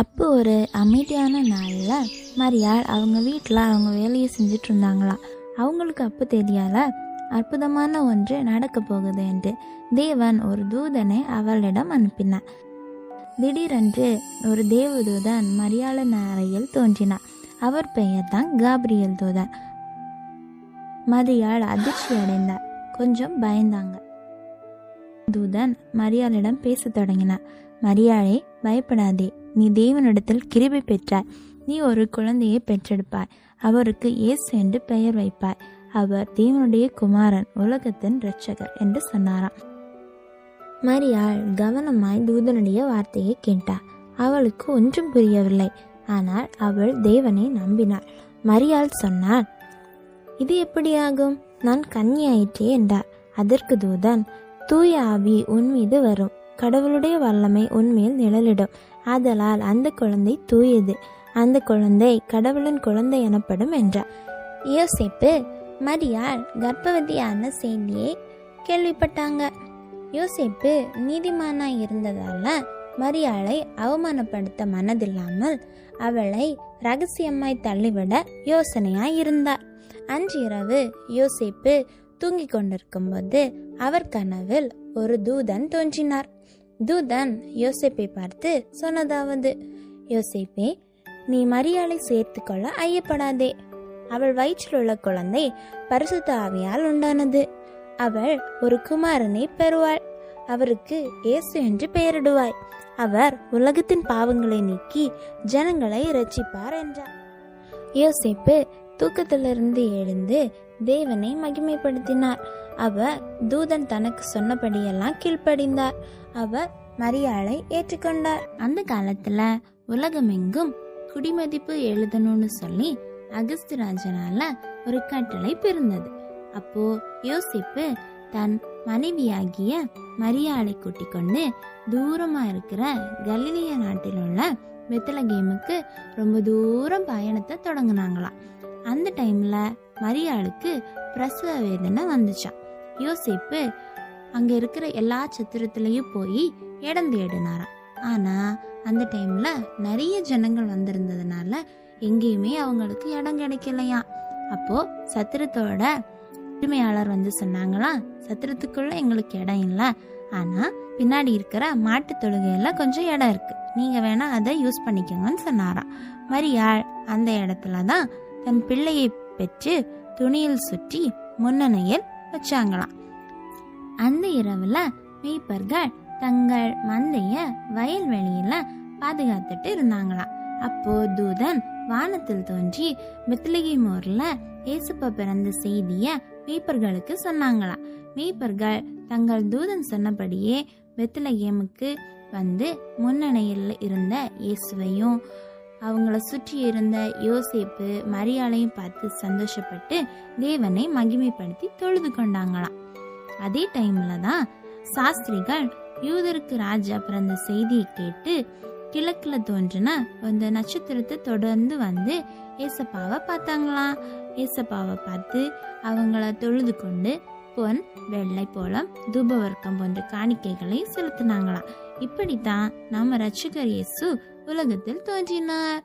அப்போ ஒரு அமைதியான நாளில் மரியாள் அவங்க வீட்டில் அவங்க வேலையை செஞ்சுட்டு இருந்தாங்களாம் அவங்களுக்கு அப்போ தெரியல அற்புதமான ஒன்று நடக்க போகுது என்று தேவன் ஒரு தூதனை அவளிடம் அனுப்பினான் திடீரென்று ஒரு தேவதூதன் மரியாள அறையில் தோன்றினார். அவர் பெயர் தான் காப்ரியல் தூதன் மரியாள் அதிர்ச்சி அடைந்தார் கொஞ்சம் பயந்தாங்க. தூதன் மரியாளிடம் பேசத் தொடங்கினார் மரியாளே பயப்படாதே. நீ தேவனிடத்தில் கிருபை பெற்றாய். நீ ஒரு குழந்தையை பெற்றெடுப்பாய். அவருக்கு இயேசு என்று பெயர் வைப்பாய். அவர் தேவனுடைய குமாரன் உலகத்தின் இரட்சகர் என்று சொன்னாராம். மரியாள் கவனமாய் தூதனுடைய வார்த்தையை கேட்டார் அவளுக்கு ஒன்றும் புரியவில்லை. ஆனால் அவள் தேவனை நம்பினாள். மரியாள் சொன்னாள் இது எப்படியாகும்? நான் கன்னியாயிற்றே என்றார் அதற்கு தூதன் தூய ஆவி உன் மீது வரும். கடவுளுடைய வல்லமை உன்மேல் நிழலிடும். ஆதலால் அந்த குழந்தை தூயது. அந்த குழந்தை கடவுளின் குழந்தை எனப்படும் என்றார். யோசிப்பு மரியாள் கர்ப்பவதியான செய்தியை கேள்விப்பட்டாங்க. யோசிப்பு நீதிமானாய் இருந்ததால மரியாளை அவமானப்படுத்த மனதில்லாமல் அவளை ரகசியமாய் தள்ளிவிட யோசனையாய் இருந்தார். அன்றிரவு யோசிப்பு தூங்கிக் கொண்டிருக்கும்போது அவர் கனவில் ஒரு தூதன் தோன்றினார். தூதன் யோசிப்பை பார்த்து சொன்னதாவது யோசிப்பே நீ மரியாளை சேர்த்துக்கொள்ள ஐயப்படாதே. அவள் வயிற்றில் உள்ள குழந்தை பரிசுத்த ஆவியால் உண்டானது. அவள் ஒரு குமாரனை பெறுவாள். அவருக்கு இயேசு என்று பெயரிடுவாய். அவர் உலகத்தின் பாவங்களை நீக்கி ஜனங்களை ரட்சிப்பார் என்றார். யோசிப்பு தூக்கத்திலிருந்து எழுந்து தேவனை மகிமைப்படுத்தினார். அவ தூதன் தனக்கு சொன்னபடியெல்லாம் கீழ்ப்படிந்தார். அவ மரியாளை ஏற்றுக்கொண்டார். அந்த காலத்துல உலகமெங்கும் குடிமதிப்பு எழுதணும்னு சொல்லி அகஸ்து ராஜனால ஒரு கட்டளை பிறந்தது. அப்போ யோசிப்பு தன் மனைவியாகிய மரியாளை கூட்டிக் கொண்டு தூரமா இருக்கிற கலிலிய நாட்டில் உள்ள பெத்தலகேமுக்கு ரொம்ப தூரம் பயணத்தை தொடங்கினாங்களாம். அந்த டைம்ல மரியாளுக்கு பிரசவ வேதனை வந்துச்சான் யோசிப்பு அங்க இருக்கிற எல்லா சத்திரத்திலையும் போய் இடம் தேடினாராம். ஆனா அந்த டைம்ல நிறைய ஜனங்கள் வந்திருந்ததுனால எங்கேயுமே அவங்களுக்கு இடம் கிடைக்கலையாம். அப்போ சத்திரத்தோட உரிமையாளர் வந்து சொன்னாங்களாம் சத்திரத்துக்குள்ள எங்களுக்கு இடம் இல்லை. ஆனா பின்னாடி இருக்கிற மாட்டு தொழுகையில கொஞ்சம் இடம் இருக்கு. நீங்க வேணா அதை யூஸ் பண்ணிக்கோங்கன்னு சொன்னாராம். மரியாள் அந்த இடத்துல தான் தன் பிள்ளையை பெற்று துணியில் சுற்றி முன்னணையில் வச்சாங்களாம். அந்த இரவுல மீப்பர்கள் தங்கள் மந்தைய வயல்வெளியில பாதுகாத்துட்டு இருந்தாங்களாம். அப்போ தூதன் வானத்தில் தோன்றி பெத்லகேம் ஊர்ல ஏசுப்பா பிறந்த செய்திய மீப்பர்களுக்கு சொன்னாங்களாம். மீப்பர்கள் தங்கள் தூதன் சொன்னபடியே பெத்லகேமுக்கு வந்து முன்னணியில் இருந்த இயேசுவையும் அவங்கள சுற்றி இருந்த யோசேப்பு மரியாளையும் பார்த்து சந்தோஷப்பட்டு தேவனை மகிமைப்படுத்தி தொழுது கொண்டாங்களாம். அதே டைம்ல தான் சாஸ்திரிகள் யூதருக்கு ராஜா பிறந்த செய்தியை கேட்டு கிழக்குல தோன்றின அந்த நட்சத்திரத்தை தொடர்ந்து வந்து ஏசப்பாவை பார்த்தாங்களாம். ஏசப்பாவை பார்த்து அவங்கள தொழுது கொண்டு பொன் வெள்ளை போலம் தூபவர்க்கம் போன்ற காணிக்கைகளை செலுத்தினாங்களாம். இப்படித்தான் நம்ம ரட்சகர் இயேசு உலகத்தில் தோன்றினார்.